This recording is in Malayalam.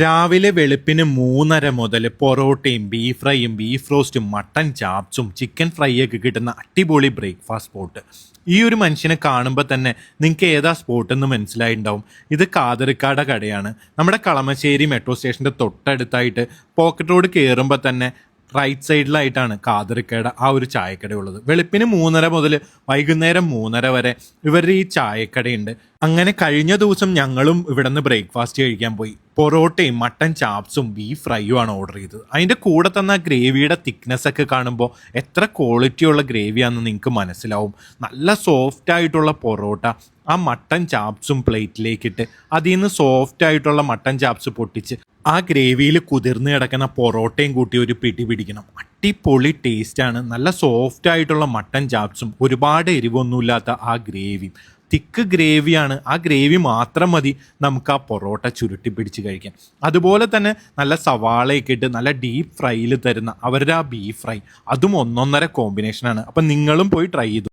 രാവിലെ വെളുപ്പിന് മൂന്നര മുതൽ പൊറോട്ടയും ബീഫ് ഫ്രൈയും ബീഫ് റോസ്റ്റും മട്ടൻ ചാപ്സും ചിക്കൻ ഫ്രൈയൊക്കെ കിട്ടുന്ന അടിപൊളി ബ്രേക്ക്ഫാസ്റ്റ് സ്പോട്ട് ഈ ഒരു മനുഷ്യനെ കാണുമ്പോൾ തന്നെ നിങ്ങൾക്ക് ഏതാ സ്പോട്ട് എന്ന് മനസ്സിലായിട്ടുണ്ടാവും. ഇത് കാതറിക്കാട കടയാണ്. നമ്മുടെ കളമശ്ശേരി മെട്രോ സ്റ്റേഷന്റെ തൊട്ടടുത്തായിട്ട് പോക്കറ്റ് റോഡ് കയറുമ്പോൾ തന്നെ റൈറ്റ് സൈഡിലായിട്ടാണ് കാതറിക്കട ആ ഒരു ചായക്കടയുള്ളത് വെളുപ്പിന് മൂന്നര മുതൽ വൈകുന്നേരം മൂന്നര വരെ ഇവരുടെ ഈ ചായക്കടയുണ്ട്. അങ്ങനെ കഴിഞ്ഞ ദിവസം ഞങ്ങളും ഇവിടെ നിന്ന് ബ്രേക്ക്ഫാസ്റ്റ് കഴിക്കാൻ പോയി. പൊറോട്ടയും മട്ടൻ ചാപ്സും ബീഫ് ഫ്രൈയും ആണ് ഓർഡർ ചെയ്തത്. അതിന്റെ കൂടെ തന്ന ഗ്രേവിയുടെ തിക്നെസ് ഒക്കെ കാണുമ്പോൾ എത്ര ക്വാളിറ്റിയുള്ള ഗ്രേവിയാണെന്ന് നിങ്ങൾക്ക് മനസ്സിലാവും. നല്ല സോഫ്റ്റ് ആയിട്ടുള്ള പൊറോട്ട ആ മട്ടൻ ചാപ്സും പ്ലേറ്റിലേക്കിട്ട് അതിൽ നിന്ന് സോഫ്റ്റ് ആയിട്ടുള്ള മട്ടൻ ചാപ്സ് പൊട്ടിച്ച് ആ ഗ്രേവിയിൽ കുതിർന്ന് കിടക്കുന്ന പൊറോട്ടയും കൂട്ടി ഒരു പിടി പിടിക്കണം. അടിപൊളി ടേസ്റ്റാണ് നല്ല സോഫ്റ്റ് ആയിട്ടുള്ള മട്ടൻ ചാപ്സും ഒരുപാട് എരിവൊന്നുമില്ലാത്ത ആ ഗ്രേവിയും തിക്ക് ഗ്രേവിയാണ് ആ ഗ്രേവി മാത്രം മതി നമുക്ക് ആ പൊറോട്ട ചുരുട്ടി പിടിച്ച് കഴിക്കാൻ. അതുപോലെ തന്നെ നല്ല സവാളയൊക്കെ ഇട്ട് നല്ല ഡീപ്പ് ഫ്രൈയിൽ തരുന്ന അവരുടെ ആ ബീഫ് ഫ്രൈ അതും ഒന്നൊന്നര കോമ്പിനേഷനാണ് അപ്പം നിങ്ങളും പോയി ട്രൈ ചെയ്തു.